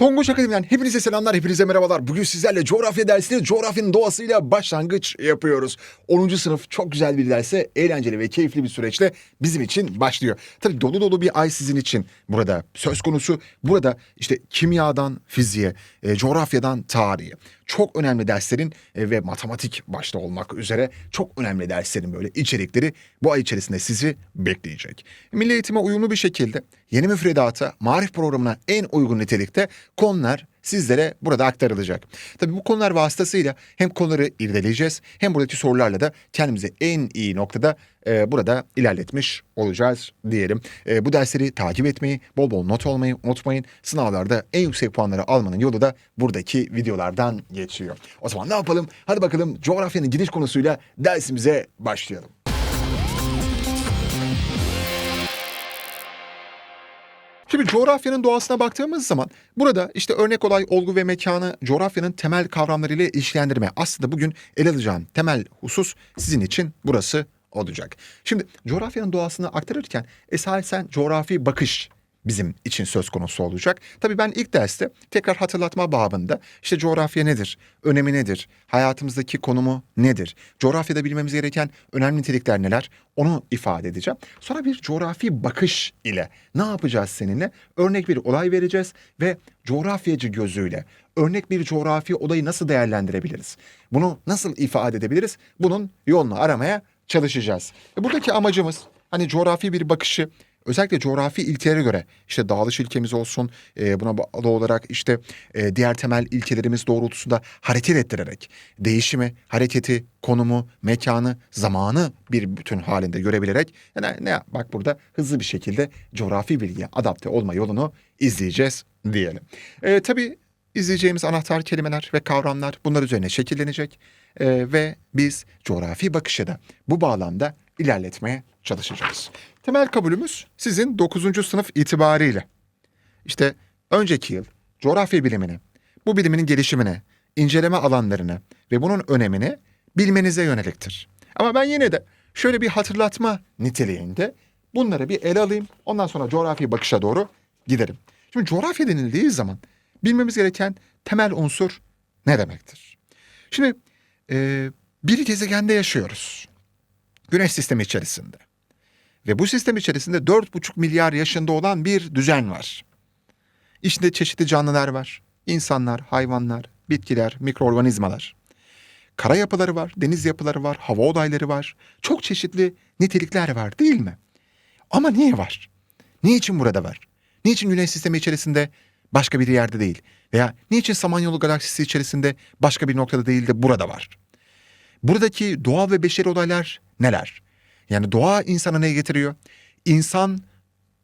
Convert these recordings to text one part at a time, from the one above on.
Tonguç Akademi'den hepinize selamlar, hepinize merhabalar. Bugün sizlerle coğrafya dersini coğrafyanın doğasıyla başlangıç yapıyoruz. 10. sınıf çok güzel bir derse, eğlenceli ve keyifli bir süreçle bizim için başlıyor. Tabii dolu dolu bir ay sizin için burada söz konusu. Burada işte kimyadan fiziğe, e, coğrafyadan tarihe, çok önemli derslerin e, ve matematik başta olmak üzere çok önemli derslerin böyle içerikleri bu ay içerisinde sizi bekleyecek. Milli eğitime uyumlu bir şekilde yeni müfredata, marif programına en uygun nitelikte konular sizlere burada aktarılacak. Tabii bu konular vasıtasıyla hem konuları irdeleyeceğiz hem buradaki sorularla da kendimizi en iyi noktada e, burada ilerletmiş olacağız diyelim. E, bu dersleri takip etmeyi, bol bol not almayı unutmayın. Sınavlarda en yüksek puanları almanın yolu da buradaki videolardan geçiyor. O zaman ne yapalım? Hadi bakalım coğrafyanın giriş konusuyla dersimize başlayalım. Şimdi coğrafyanın doğasına baktığımız zaman burada işte örnek olay olgu ve mekanı coğrafyanın temel kavramlarıyla ilişkilendirme. Aslında bugün ele alacağım temel husus sizin için burası olacak. Şimdi coğrafyanın doğasını aktarırken esasen coğrafi bakış bizim için söz konusu olacak. Tabii ben ilk derste tekrar hatırlatma babında işte coğrafya nedir, önemi nedir, hayatımızdaki konumu nedir, coğrafyada bilmemiz gereken önemli nitelikler neler onu ifade edeceğim. Sonra bir coğrafi bakış ile ne yapacağız seninle? Örnek bir olay vereceğiz ve coğrafyacı gözüyle örnek bir coğrafi olayı nasıl değerlendirebiliriz? Bunu nasıl ifade edebiliriz? Bunun yolunu aramaya çalışacağız. E buradaki amacımız hani coğrafi bir bakışı özellikle coğrafi ilkelere göre işte dağılış ilkemiz olsun e, buna bağlı olarak işte e, diğer temel ilkelerimiz doğrultusunda hareket ettirerek değişimi, hareketi, konumu, mekanı, zamanı bir bütün halinde görebilerek yani ne bak burada hızlı bir şekilde coğrafi bilgiye adapte olma yolunu izleyeceğiz diyelim. E, tabii izleyeceğimiz anahtar kelimeler ve kavramlar bunlar üzerine şekillenecek E, ve biz coğrafi bakışı da bu bağlamda ilerletmeye çalışacağız. Temel kabulümüz sizin 9. sınıf itibariyle. İşte önceki yıl coğrafya bilimini, bu bilimin gelişimine, inceleme alanlarını ve bunun önemini bilmenize yöneliktir. Ama ben yine de şöyle bir hatırlatma niteliğinde bunları bir ele alayım. Ondan sonra coğrafi bakışa doğru giderim. Şimdi coğrafya denildiği zaman bilmemiz gereken temel unsur ne demektir? Şimdi e, bir gezegende yaşıyoruz. Güneş sistemi içerisinde. Ve bu sistem içerisinde 4,5 milyar yaşında olan bir düzen var. İçinde çeşitli canlılar var. İnsanlar, hayvanlar, bitkiler, mikroorganizmalar. Kara yapıları var, deniz yapıları var, hava olayları var. Çok çeşitli nitelikler var değil mi? Ama niye var? Niçin burada var? Niçin Güneş sistemi içerisinde başka bir yerde değil? Veya niçin Samanyolu galaksisi içerisinde başka bir noktada değil de burada var? Buradaki doğal ve beşeri olaylar neler? Yani doğa insana ne getiriyor? İnsan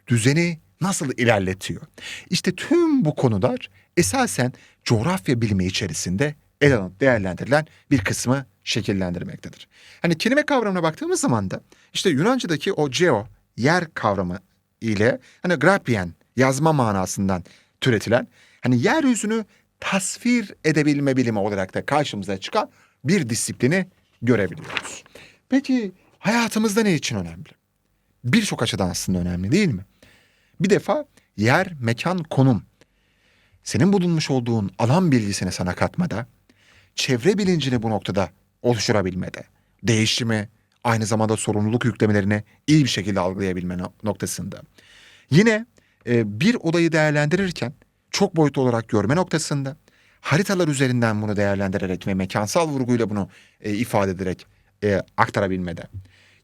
düzeni nasıl ilerletiyor? İşte tüm bu konular esasen coğrafya bilimi içerisinde ele alınıp değerlendirilen bir kısmı şekillendirmektedir. Hani kelime kavramına baktığımız zaman da işte Yunanca'daki o geo, yer kavramı ile hani grapien, yazma manasından türetilen hani yeryüzünü tasvir edebilme bilimi olarak da karşımıza çıkan bir disiplini görebiliyoruz. Peki hayatımızda ne için önemli? Birçok açıdan aslında önemli değil mi? Bir defa yer, mekan, konum. Senin bulunmuş olduğun alan bilgisini sana katmada, çevre bilincini bu noktada oluşturabilmede, değişimi, aynı zamanda sorumluluk yüklemelerini iyi bir şekilde algılayabilme no- noktasında. Yine e, bir olayı değerlendirirken çok boyutlu olarak görme noktasında, haritalar üzerinden bunu değerlendirerek ve mekansal vurguyla bunu e, ifade ederek e, aktarabilmede.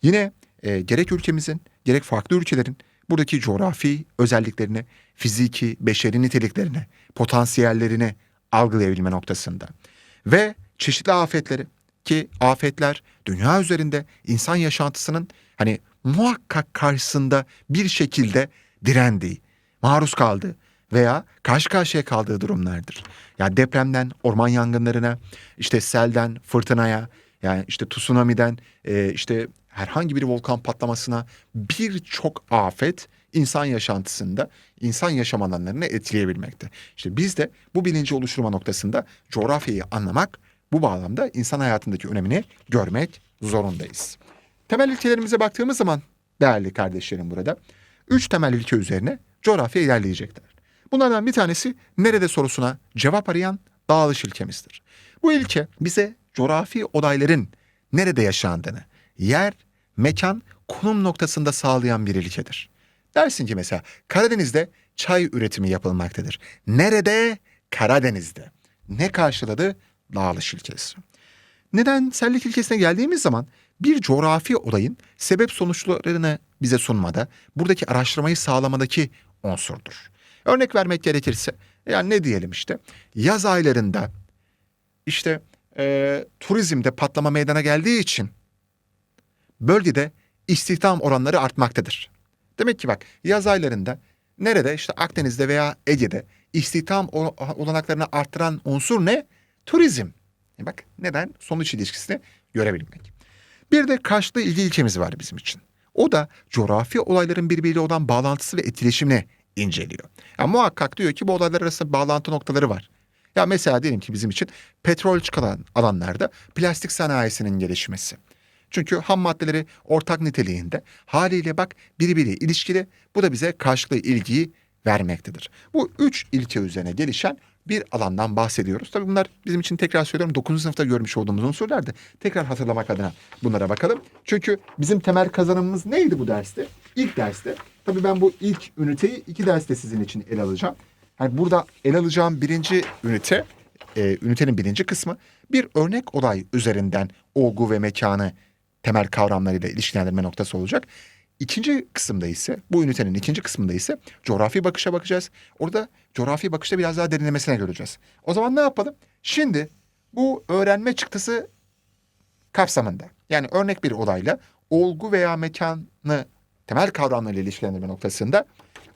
Yine e, gerek ülkemizin gerek farklı ülkelerin buradaki coğrafi özelliklerini, fiziki, beşeri niteliklerini, potansiyellerini algılayabilme noktasında. Ve çeşitli afetleri ki afetler dünya üzerinde insan yaşantısının hani muhakkak karşısında bir şekilde direndiği, maruz kaldığı veya karşı karşıya kaldığı durumlardır. Yani depremden orman yangınlarına, işte selden fırtınaya, yani işte tsunami'den e, işte herhangi bir volkan patlamasına birçok afet insan yaşantısında, insan yaşam alanlarını etkileyebilmekte. İşte biz de bu bilinci oluşturma noktasında coğrafyayı anlamak, bu bağlamda insan hayatındaki önemini görmek zorundayız. Temel ilkelerimize baktığımız zaman değerli kardeşlerim burada, üç temel ilke üzerine coğrafya ilerleyecekler. Bunlardan bir tanesi nerede sorusuna cevap arayan dağılış ilkemizdir. Bu ilke bize coğrafi olayların nerede yaşandığını, yer, mekan, konum noktasında sağlayan bir ilkedir. Dersin ki mesela Karadeniz'de çay üretimi yapılmaktadır. Nerede? Karadeniz'de. Ne karşıladı? Dağılış ilkesi. Nedensellik ilkesine geldiğimiz zaman bir coğrafi olayın sebep sonuçlarını bize sunmada buradaki araştırmayı sağlamadaki unsurdur. Örnek vermek gerekirse yani ne diyelim işte yaz aylarında işte e, turizmde patlama meydana geldiği için bölgede istihdam oranları artmaktadır. Demek ki bak yaz aylarında nerede işte Akdeniz'de veya Ege'de istihdam olanaklarını arttıran unsur ne? Turizm. E bak neden? Sonuç ilişkisini görebilmek. Bir de karşılıklı ilgi ilkemiz var bizim için. O da coğrafi olayların birbiriyle olan bağlantısı ve etkileşimini inceliyor. Ya muhakkak diyor ki bu olaylar arasında bağlantı noktaları var. Ya mesela diyelim ki bizim için petrol çıkan alanlarda plastik sanayisinin gelişmesi. Çünkü ham maddeleri ortak niteliğinde haliyle bak birbiriyle ilişkili bu da bize karşılıklı ilgiyi vermektedir. Bu üç ilke üzerine gelişen bir alandan bahsediyoruz. Tabii bunlar bizim için tekrar söylüyorum 9. sınıfta görmüş olduğumuz unsurlardı. Tekrar hatırlamak adına bunlara bakalım. Çünkü bizim temel kazanımımız neydi bu derste? İlk derste. Tabii ben bu ilk üniteyi iki derste sizin için ele alacağım. Yani burada ele alacağım birinci ünite, e, ünitenin birinci kısmı bir örnek olay üzerinden olgu ve mekanı temel kavramlarıyla ilişkilendirme noktası olacak. İkinci kısımda ise bu ünitenin ikinci kısmında ise coğrafi bakışa bakacağız. Orada coğrafi bakışta biraz daha derinlemesine göreceğiz. O zaman ne yapalım? Şimdi bu öğrenme çıktısı kapsamında yani örnek bir olayla olgu veya mekanı temel kavramlarıyla ilişkilendirme noktasında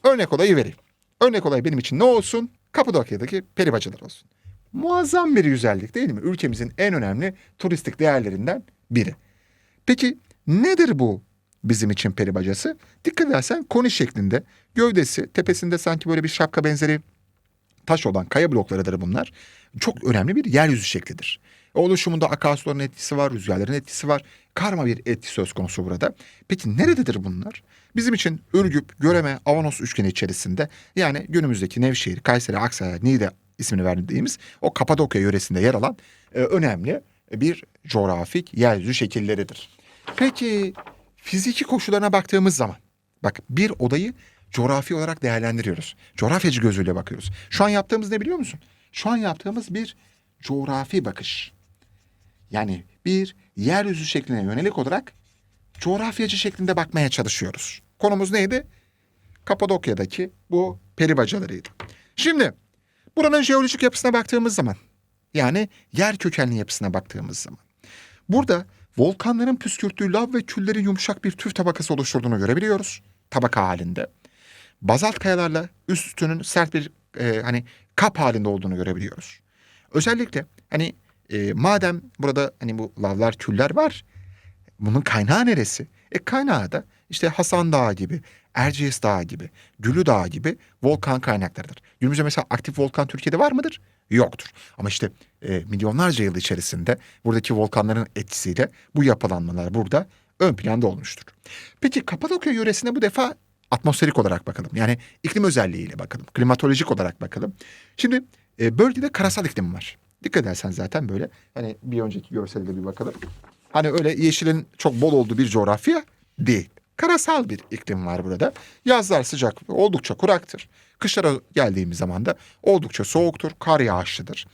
örnek olayı vereyim. Örnek olay benim için ne olsun? Kapadokya'daki peri bacaları olsun. Muazzam bir güzellik değil mi? Ülkemizin en önemli turistik değerlerinden biri. Peki nedir bu bizim için peri bacası? Dikkat edersen koni şeklinde, gövdesi, tepesinde sanki böyle bir şapka benzeri taş olan kaya bloklarıdır bunlar. Çok önemli bir yeryüzü şeklidir. Oluşumunda akarsuların etkisi var, rüzgarların etkisi var. Karma bir etki söz konusu burada. Peki nerededir bunlar? Bizim için Ürgüp, Göreme, Avanos üçgeni içerisinde yani günümüzdeki Nevşehir, Kayseri, Aksaray, Niğde ismini verdiğimiz o Kapadokya yöresinde yer alan e, önemli bir coğrafik yeryüzü şekilleridir. Peki fiziki koşullarına baktığımız zaman bak bir odayı coğrafi olarak değerlendiriyoruz. Coğrafyacı gözüyle bakıyoruz. Şu an yaptığımız ne biliyor musun? Şu an yaptığımız bir coğrafi bakış. Yani bir yeryüzü şekline yönelik olarak coğrafyacı şeklinde bakmaya çalışıyoruz. Konumuz neydi? Kapadokya'daki bu peri bacalarıydı. Şimdi buranın jeolojik yapısına baktığımız zaman yani yer kökenli yapısına baktığımız zaman burada volkanların püskürttüğü lav ve küllerin yumuşak bir tüf tabakası oluşturduğunu görebiliyoruz tabaka halinde. Bazalt kayalarla üst üstünün sert bir e, hani kap halinde olduğunu görebiliyoruz. Özellikle hani e, madem burada hani bu lavlar küller var bunun kaynağı neresi? E kaynağı da işte Hasan Dağı gibi, Erciyes Dağı gibi, Gülü Dağı gibi volkan kaynaklarıdır. Günümüzde mesela aktif volkan Türkiye'de var mıdır? Yoktur. Ama işte e, milyonlarca yıl içerisinde buradaki volkanların etkisiyle bu yapılanmalar burada ön planda olmuştur. Peki Kapadokya yöresine bu defa atmosferik olarak bakalım. Yani iklim özelliğiyle bakalım. Klimatolojik olarak bakalım. Şimdi e, bölgede karasal iklim var. Dikkat edersen zaten böyle hani bir önceki görselde bir bakalım. Hani öyle yeşilin çok bol olduğu bir coğrafya değil. Karasal bir iklim var burada. Yazlar sıcak oldukça kuraktır. Kışlara geldiğimiz zaman da oldukça soğuktur, kar yağışlıdır.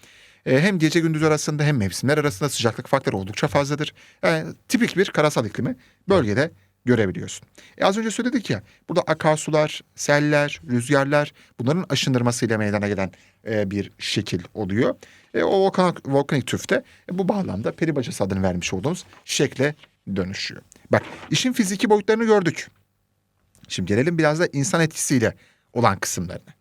E, hem gece gündüz arasında hem mevsimler arasında sıcaklık faktörü oldukça fazladır. Yani tipik bir karasal iklimi bölgede görebiliyorsun. E az önce söyledik ya burada akarsular, seller, rüzgarlar bunların aşındırmasıyla meydana gelen e, bir şekil oluyor. E, o volkanik, volkanik tüfte e, bu bağlamda peri bacası adını vermiş olduğumuz şekle dönüşüyor. Bak işin fiziki boyutlarını gördük. Şimdi gelelim biraz da insan etkisiyle olan kısımlarına.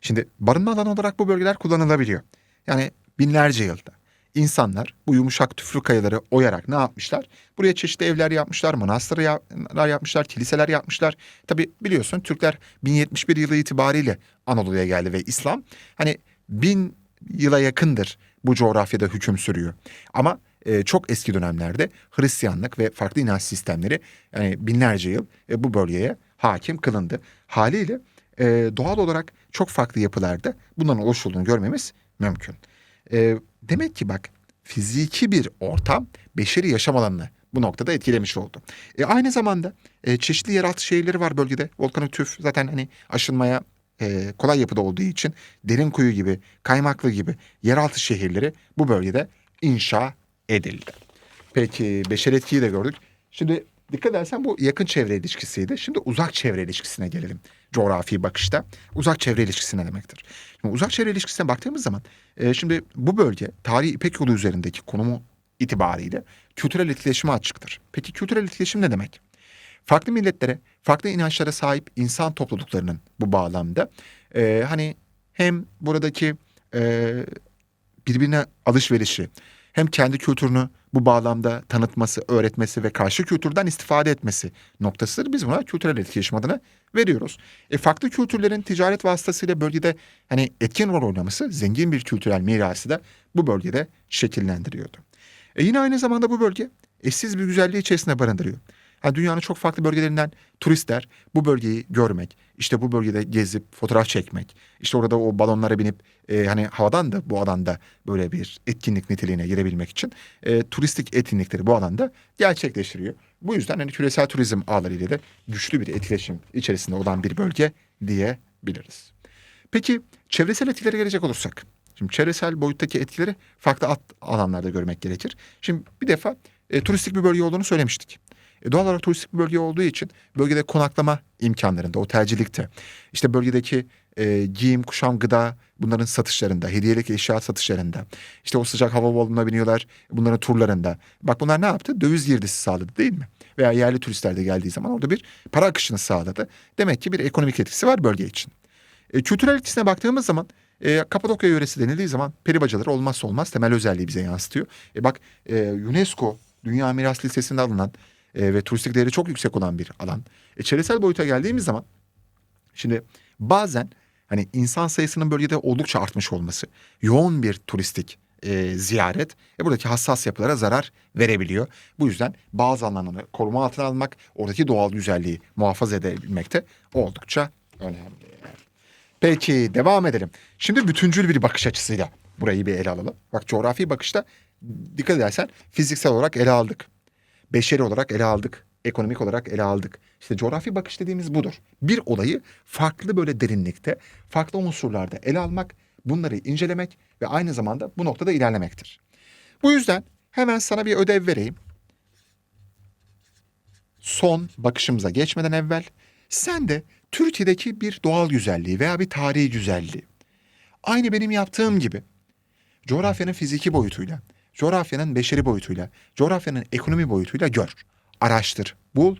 Şimdi barınma alanı olarak bu bölgeler kullanılabiliyor. Yani binlerce yılda insanlar bu yumuşak tüflü kayaları oyarak ne yapmışlar? Buraya çeşitli evler yapmışlar, manastırlar yapmışlar, kiliseler yapmışlar. Tabi biliyorsun Türkler 1071 yılı itibariyle Anadolu'ya geldi ve İslam hani bin yıla yakındır bu coğrafyada hüküm sürüyor. Ama e, çok eski dönemlerde Hristiyanlık ve farklı inanç sistemleri yani binlerce yıl e, bu bölgeye hakim kılındı. Haliyle e, doğal olarak çok farklı yapılarda bunların oluşturduğunu görmemiz mümkün. E, demek ki bak fiziki bir ortam beşeri yaşam alanını bu noktada etkilemiş oldu. E, aynı zamanda e, çeşitli yeraltı şehirleri var bölgede. Volkanik tüf zaten hani aşınmaya e, kolay yapıda olduğu için derin kuyu gibi, kaymaklı gibi yeraltı şehirleri bu bölgede inşa edildi. Peki beşer etkiyi de gördük. Şimdi dikkat edersen bu yakın çevre ilişkisiydi. Şimdi uzak çevre ilişkisine gelelim. Coğrafi bakışta uzak çevre ilişkisi ne demektir? Şimdi uzak çevre ilişkisine baktığımız zaman e, şimdi bu bölge tarihi İpek yolu üzerindeki konumu itibariyle kültürel etkileşime açıktır. Peki kültürel etkileşim ne demek? Farklı milletlere, farklı inançlara sahip insan topluluklarının bu bağlamda e, hani hem buradaki e, birbirine alışverişi, hem kendi kültürünü bu bağlamda tanıtması, öğretmesi ve karşı kültürden istifade etmesi noktasıdır. Biz buna kültürel etkileşim adını veriyoruz. E, farklı kültürlerin ticaret vasıtasıyla bölgede hani etkin rol oynaması zengin bir kültürel mirası da bu bölgede şekillendiriyordu. E, yine aynı zamanda bu bölge eşsiz bir güzelliği içerisinde barındırıyor. Ha, dünyanın çok farklı bölgelerinden turistler bu bölgeyi görmek, işte bu bölgede gezip fotoğraf çekmek, işte orada o balonlara binip e, hani havadan da bu alanda böyle bir etkinlik niteliğine girebilmek için e, turistik etkinlikleri bu alanda gerçekleştiriyor. Bu yüzden hani küresel turizm ağlarıyla da güçlü bir etkileşim içerisinde olan bir bölge diyebiliriz. Peki çevresel etkilere gelecek olursak. Şimdi çevresel boyuttaki etkileri farklı alanlarda görmek gerekir. Şimdi bir defa e, turistik bir bölge olduğunu söylemiştik. E, doğal olarak turistik bir bölge olduğu için bölgede konaklama imkanlarında, otelcilikte, işte bölgedeki e, giyim, kuşam, gıda bunların satışlarında, hediyelik eşya satışlarında, işte o sıcak hava balonuna biniyorlar bunların turlarında. Bak bunlar ne yaptı? Döviz girdisi sağladı değil mi? Veya yerli turistler de geldiği zaman orada bir para akışını sağladı. Demek ki bir ekonomik etkisi var bölge için. E, kültürel etkisine baktığımız zaman e, Kapadokya yöresi denildiği zaman peri bacaları olmazsa olmaz temel özelliği bize yansıtıyor. E, bak e, UNESCO Dünya Miras Listesi'nde alınan e, ve turistik değeri çok yüksek olan bir alan. E, çevresel boyuta geldiğimiz zaman şimdi bazen hani insan sayısının bölgede oldukça artmış olması, yoğun bir turistik e, ziyaret e, buradaki hassas yapılara zarar verebiliyor. Bu yüzden bazı alanları koruma altına almak, oradaki doğal güzelliği muhafaza edebilmek de oldukça önemli. Peki devam edelim. Şimdi bütüncül bir bakış açısıyla burayı bir ele alalım. Bak coğrafi bakışta dikkat edersen fiziksel olarak ele aldık. Beşeri olarak ele aldık. Ekonomik olarak ele aldık. İşte coğrafi bakış dediğimiz budur. Bir olayı farklı böyle derinlikte, farklı unsurlarda ele almak, bunları incelemek ve aynı zamanda bu noktada ilerlemektir. Bu yüzden hemen sana bir ödev vereyim. Son bakışımıza geçmeden evvel sen de Türkiye'deki bir doğal güzelliği veya bir tarihi güzelliği aynı benim yaptığım gibi coğrafyanın fiziki boyutuyla, coğrafyanın beşeri boyutuyla, coğrafyanın ekonomi boyutuyla gör, araştır, bul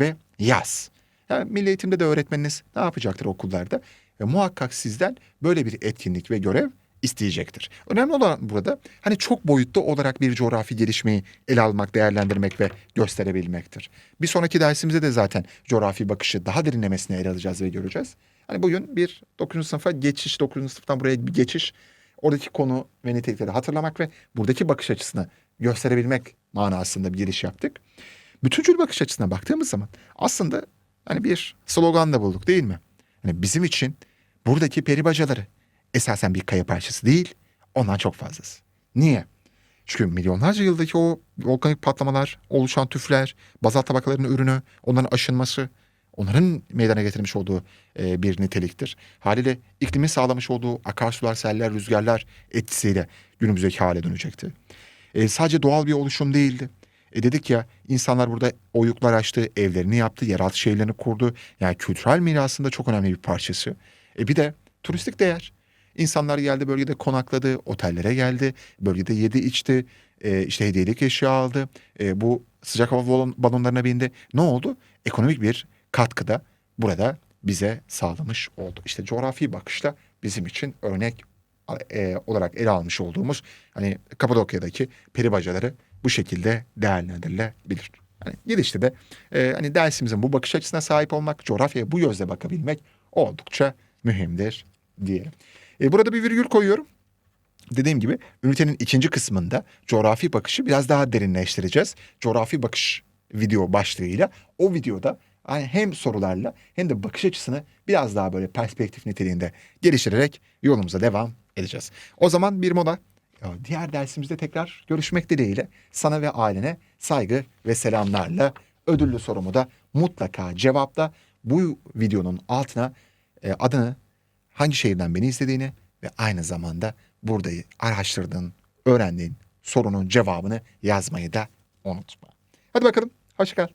ve yaz. Yani milli eğitimde de öğretmeniniz ne yapacaktır okullarda? Ve muhakkak sizden böyle bir etkinlik ve görev isteyecektir. Önemli olan burada hani çok boyutlu olarak bir coğrafi gelişmeyi ele almak, değerlendirmek ve gösterebilmektir. Bir sonraki dersimizde de zaten coğrafi bakışı daha derinlemesine ele alacağız ve göreceğiz. Hani bugün bir 9. sınıfa geçiş, 9. sınıftan buraya bir geçiş, oradaki konu ve nitelikleri hatırlamak ve buradaki bakış açısını gösterebilmek manasında bir giriş yaptık. Bütüncül bakış açısına baktığımız zaman aslında hani bir slogan da bulduk değil mi? Hani bizim için buradaki peri bacaları esasen bir kaya parçası değil, ondan çok fazlası. Niye? Çünkü milyonlarca yıldaki o volkanik patlamalar, oluşan tüfler, bazalt tabakalarının ürünü, onların aşınması, onların meydana getirmiş olduğu e, bir niteliktir. Haliyle iklimin sağlamış olduğu akarsular, seller, rüzgarlar etkisiyle günümüzdeki hale dönecekti. E, sadece doğal bir oluşum değildi. E dedik ya insanlar burada oyuklar açtı, evlerini yaptı, yeraltı şehirlerini kurdu. Yani kültürel mirasında çok önemli bir parçası. E bir de turistik değer. İnsanlar geldi bölgede konakladı, otellere geldi, bölgede yedi içti, e, işte hediyelik eşya aldı. E, bu sıcak hava balon, balonlarına bindi. Ne oldu? Ekonomik bir katkıda burada bize sağlamış oldu. İşte coğrafi bakışla bizim için örnek e, olarak ele almış olduğumuz hani Kapadokya'daki peri bacaları bu şekilde değerlendirilebilir. Hani gidişte de e, hani dersimizin bu bakış açısına sahip olmak, coğrafyaya bu gözle bakabilmek oldukça mühimdir diyelim. E, burada bir virgül koyuyorum. Dediğim gibi ünitenin ikinci kısmında coğrafi bakışı biraz daha derinleştireceğiz. Coğrafi bakış video başlığıyla o videoda Yani hem sorularla hem de bakış açısını biraz daha böyle perspektif niteliğinde geliştirerek yolumuza devam edeceğiz. O zaman bir mola. Diğer dersimizde tekrar görüşmek dileğiyle sana ve ailene saygı ve selamlarla ödüllü sorumu da mutlaka cevapla bu videonun altına e, adını hangi şehirden beni izlediğini ve aynı zamanda burada araştırdığın, öğrendiğin sorunun cevabını yazmayı da unutma. Hadi bakalım, hoşça kal.